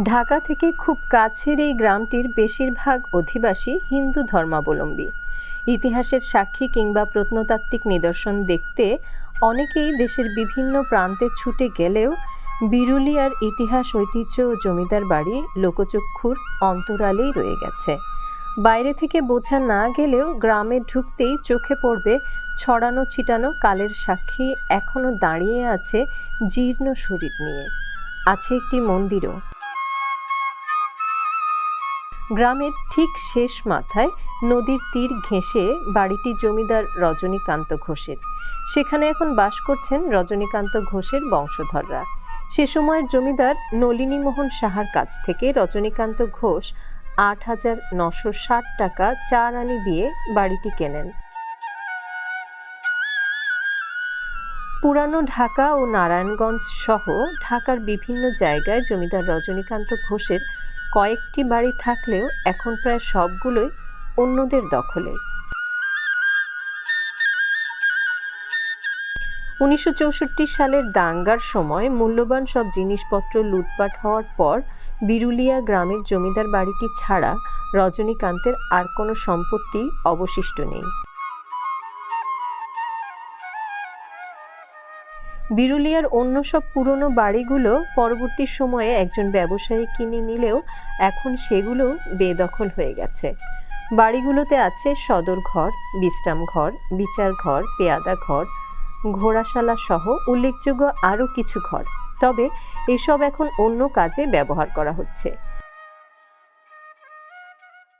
ঢাকা থেকে খুব কাছের এই গ্রামটির বেশিরভাগ অধিবাসী হিন্দু ধর্মাবলম্বী। ইতিহাসের সাক্ষী কিংবা প্রত্নতাত্ত্বিক নিদর্শন দেখতে অনেকেই দেশের বিভিন্ন প্রান্তে ছুটে গেলেও বিরুলিয়ার ইতিহাস, ঐতিহ্য ও জমিদার বাড়ি লোকচক্ষুর অন্তরালেই রয়ে গেছে। বাইরে থেকে বোঝা না গেলেও গ্রামে ঢুকতেই চোখে পড়বে ছড়ানো ছিটানো কালের সাক্ষী এখনও দাঁড়িয়ে আছে জীর্ণ শরীর নিয়ে। আছে একটি মন্দিরও। গ্রামের ঠিক শেষ মাথায় নদীর তীর ঘেঁষে বাড়িটি জমিদার রজনীকান্ত ঘোষের। সেখানে এখন বাস করছেন রজনীকান্ত ঘোষের বংশধররা। সে সময়ের জমিদার নলিনীমোহন সাহার কাছ থেকে রজনীকান্ত ঘোষ আট হাজার নশো ষাট টাকা চার আনি দিয়ে বাড়িটি কেনেন। পুরানো ঢাকা ও নারায়ণগঞ্জ সহ ঢাকার বিভিন্ন জায়গায় জমিদার রজনীকান্ত ঘোষের কয়েকটি বাড়ি থাকলেও এখন প্রায় সবগুলোই অন্যদের দখলে। উনিশশো চৌষট্টি সালের দাঙ্গার সময় মূল্যবান সব জিনিসপত্র লুটপাট হওয়ার পর বিরুলিয়া গ্রামের জমিদার বাড়িটি ছাড়া রজনীকান্তের আর কোনো সম্পত্তি অবশিষ্ট নেই। বিরুলিয়ার অন্য সব পুরনো বাড়িগুলো পরবর্তী সময়ে একজন ব্যবসায়ী কিনে নিলেও এখন সেগুলো বেদখল হয়ে গেছে। বাড়িগুলোতে আছে সদর ঘর, বিশ্রাম ঘর, বিচার ঘর, পেয়াদা ঘর, ঘোড়াশালা সহ উল্লেখযোগ্য আরও কিছু ঘর। তবে এসব এখন অন্য কাজে ব্যবহার করা হচ্ছে।